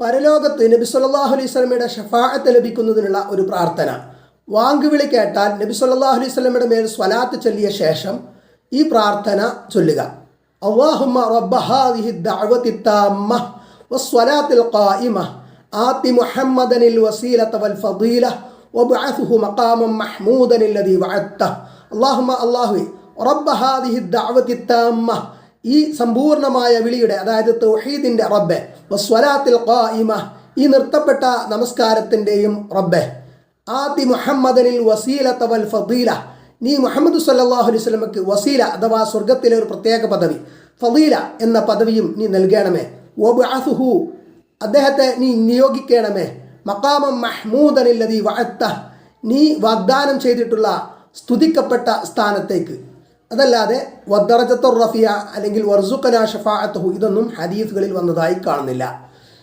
പരലോകത്ത് നബി സല്ലാഹു അലൈഹി സ്വലമയുടെ ഷഫാഅത്ത് ലഭിക്കുന്നതിനുള്ള ഒരു പ്രാർത്ഥന. വാങ്കുവിളി കേട്ടാൽ നബി സല്ലാഹു അലൈഹി സ്വലമയുടെ മേൽ സ്വലാത്ത് ചൊല്ലിയ ശേഷം ഈ പ്രാർത്ഥന ചൊല്ലുക. അള്ളാഹുമ്മ റബ്ബഹാദിഹി ദഅവതി താമ്മ വസ്വലാത്തിൽ ഖായിമ. ആതി മുഹമ്മദനിൽ വസീലത വൽ ഫദീല. വബഅഥുഹു മഖാമൻ മഹ്മൂദൻ അല്ലദീ വഅത്ത അല്ലാഹുമ്മ അല്ലാഹുവി റബ്ബഹാദിഹി ദഅവതി താമ്മ ഈ സമ്പൂർണമായ വിളിയുടെ അതായത് തൗഹീദിന്റെ റബ്ബെ വസ്വലാത്തിൽ ഖായിമ ഈ നിർത്തപ്പെട്ട നമസ്കാരത്തിന്റെയും റബ്ബെ. ആദി മുഹമ്മദനിൽ വസീല തവൽ ഫദീല. നീ മുഹമ്മദ് സല്ലാഹു അലൈഹി സ്വലമക്ക് വസീല അഥവാ സ്വർഗത്തിലെ ഒരു പ്രത്യേക പദവി. ഫദീല എന്ന പദവിയും നീ നൽകണമേ. ഓബുഹു അദ്ദേഹത്തെ നീ നിയോഗിക്കണമേ. മക്കാമം മഹ്മൂദനില്ലതി വഴത്ത നീ വാഗ്ദാനം ചെയ്തിട്ടുള്ള സ്തുതിക്കപ്പെട്ട സ്ഥാനത്തേക്ക്. അതല്ലാതെ വദ്ദറജത്തുർ റഫിയ അല്ലെങ്കിൽ വർസുഖന ഷഫാഅത്തുഹു ഇതൊന്നും ഹദീസുകളിൽ വന്നതായി കാണുന്നില്ല.